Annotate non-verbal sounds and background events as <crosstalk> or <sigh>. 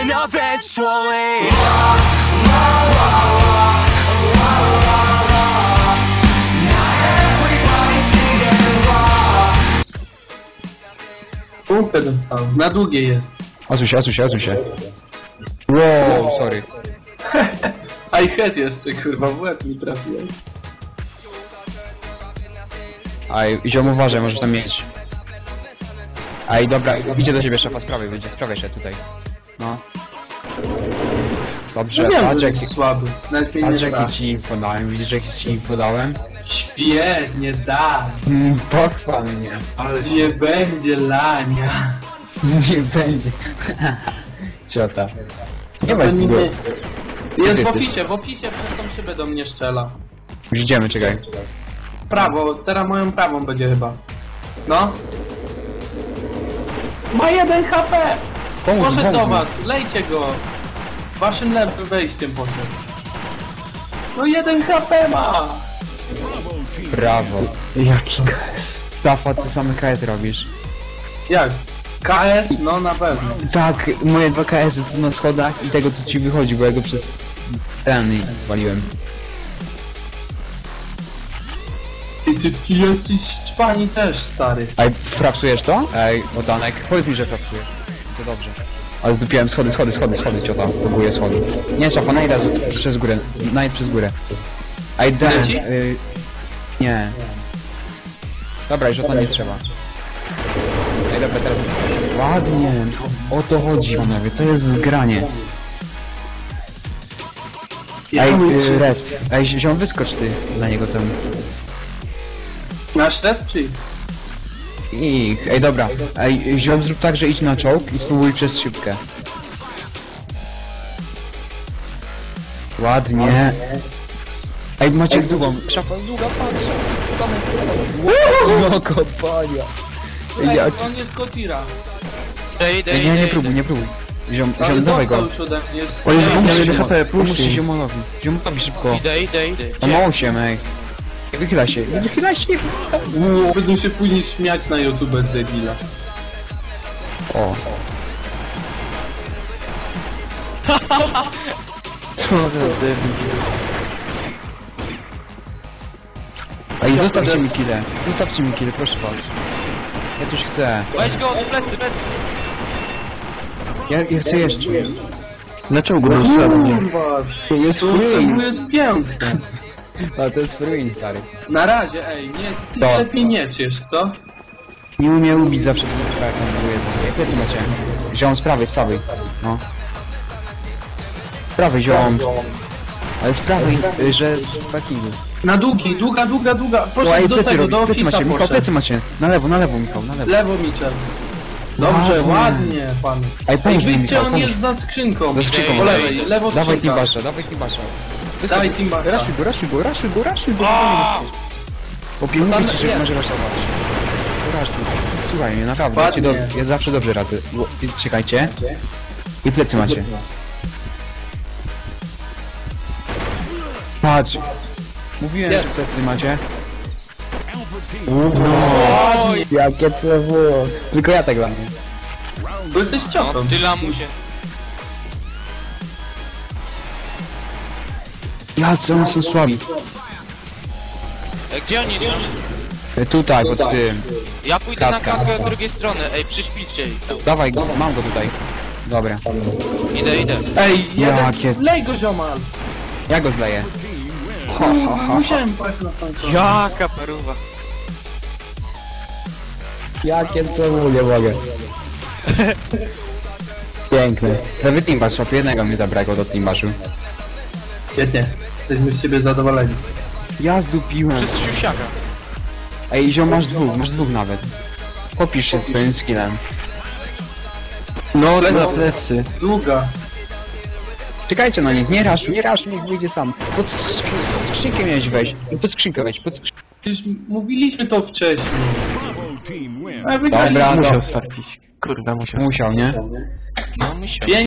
win eventually. Pompę dostałem. Na długie jest. Osuj się, się, się. Wow, sorry. <laughs> I head jeszcze, kurwa, w łeb mi trafiłeś. Aj, ziom uważaj, możesz tam mieć. Aj, dobra, idzie do ciebie szefa z prawej, wyjdzie z prawej szedł tutaj. No. Dobrze, No wiem, patrz że jaki, jest słaby. Nawet mnie patrz nie da. jaki ci podałem, widzisz jaki ci podałem? Świetnie, da. Mm, Pochwal mnie. Ale nie będzie lania. Nie będzie. Ciota. Nie To ma nie tego. Jest w opisie, w opisie przez tą szybę do mnie strzela. Już idziemy, czekaj. Prawo, teraz moją prawą będzie chyba. No. Ma jeden HP! Pomóż, Poszedł do was, lejcie go! Waszym lewym wejściem poszedł. No jeden HP ma! Brawo. Jaki KS. Zafa, ty same KS robisz. Jak? KS? No na pewno. Tak, moje dwa KS są na schodach i tego co ci wychodzi, bo ja go przez ten i waliłem. Ty, ty, ty jesteś czwani też, stary. Ej, frapsujesz to? Ej, Botanek, powiedz mi, że frapsujesz. To dobrze. Ale zdupiłem schody, schody, schody, schody, ciota. Próbuję schody. Nie, najdź raz przez górę, najdź przez górę. Ej, Dan, Leci? y, nie. Dobra, już o to nie trzeba. Ej, dobra, teraz... Ładnie, o to chodzi, panowie, to jest zgranie. Ej, y, Red, ej, ziom, wyskocz ty na niego tam. Nasz test czy? Ich, ej dobra, ej, ziom zrób tak, że idź na czołg i spróbuj przez szybkę. Ładnie. Ej, macie długą. Szafa długa, patrz. No kopania. Ej, Ja- on jest Kotira. Ej, idę, Ej, idę, nie, nie próbuj, nie próbuj. Ziom, ziom, dawaj go. O Jezu, pomóżcie, ej, HP, pomóżcie puści. ziomowi. Ziomowi szybko. Idę, idę, idę. On ma 8, ej. Wychyla się, wychyla się. Uuu, Będą się później śmiać na YouTube z debila. O. Co za debil. Ej, zostawcie mi kile. Zostawcie mi kile, proszę was. Ja coś chcę. Weź go, plecy, plecy. Ja, ja chcę jeszcze. Dlaczego go Kurwa, To jest to to jest piękne. Ale to jest ruin, stary. Na razie, ej, nie, ty To. lepiej nie ciesz, co? Nie umie ubić zawsze tego straka, próbuję. Jak ty macie? Ziom z prawej, z prawej. No. Z prawej, ziom. Ale z prawej, y, że z parkingu. Na długi, długa, długa, długa. O, Poszedł ej, do plecy tego, robi, do plecy ofisa macie, Michał, poszedł. plecy macie. Na lewo, na lewo, Michał, na lewo. Lewo. Dobrze, Ładnie. ładnie, pan. Ej, pomóż mi, Michał, on pomóż. jest za skrzynką. Za skrzynką, Po lewej, lewo Dawaj skrzynka. Timbasza, dawaj Timbasza. Dawaj Timbasza. Raszuj go, raszuj go, raszuj go, raszuj go. Tam pieniądze ci, że może raszować. Raszuj. Słuchaj mnie, naprawdę, ja, ci do, ja zawsze dobrze radzę. Bo- i- Czekajcie. I plecy macie. Patrz. Mówiłem, Jest. że plecy macie. Oj, Jakie to było. Tylko ja tak mam. Bo jesteś ciotą. no, ty lamusie. Ja, co oni są słabi. Ej, gdzie oni idą? E, Tutaj, pod tym. Ja pójdę na klatkę od drugiej strony. Ej, ich tam. Dawaj go, mam go tutaj. Dobra. Idę, idę. Ej, jeden, Jakie- lej go ziomal. Ja go zleję. Musiałem paść na końcu. Jaka paruwa. Jakie to nie mogę. <laughs> Piękne. Prawie Timbasz, szop jednego mi zabrakło do Timbaszu. Świetnie, jesteśmy z siebie zadowoleni. Ja zdupiłem. Przez siusiaka. Ej, ziom, masz dwóch, masz dwóch nawet. Popisz się swoim skillem. No, Plecy. na plecy. Długa. Czekajcie na nich, nie rasz, nie rasz, niech wyjdzie sam. Pod skrzynkę, pod skrzynkę miałeś wejść. No, Pod skrzynkę wejść, pod skrzynkę. Przecież mówiliśmy to wcześniej. A Dobra, wygraliśmy. no. starczyć. Kurwa, musiał. Musiał, nie? No, musiał. Pięć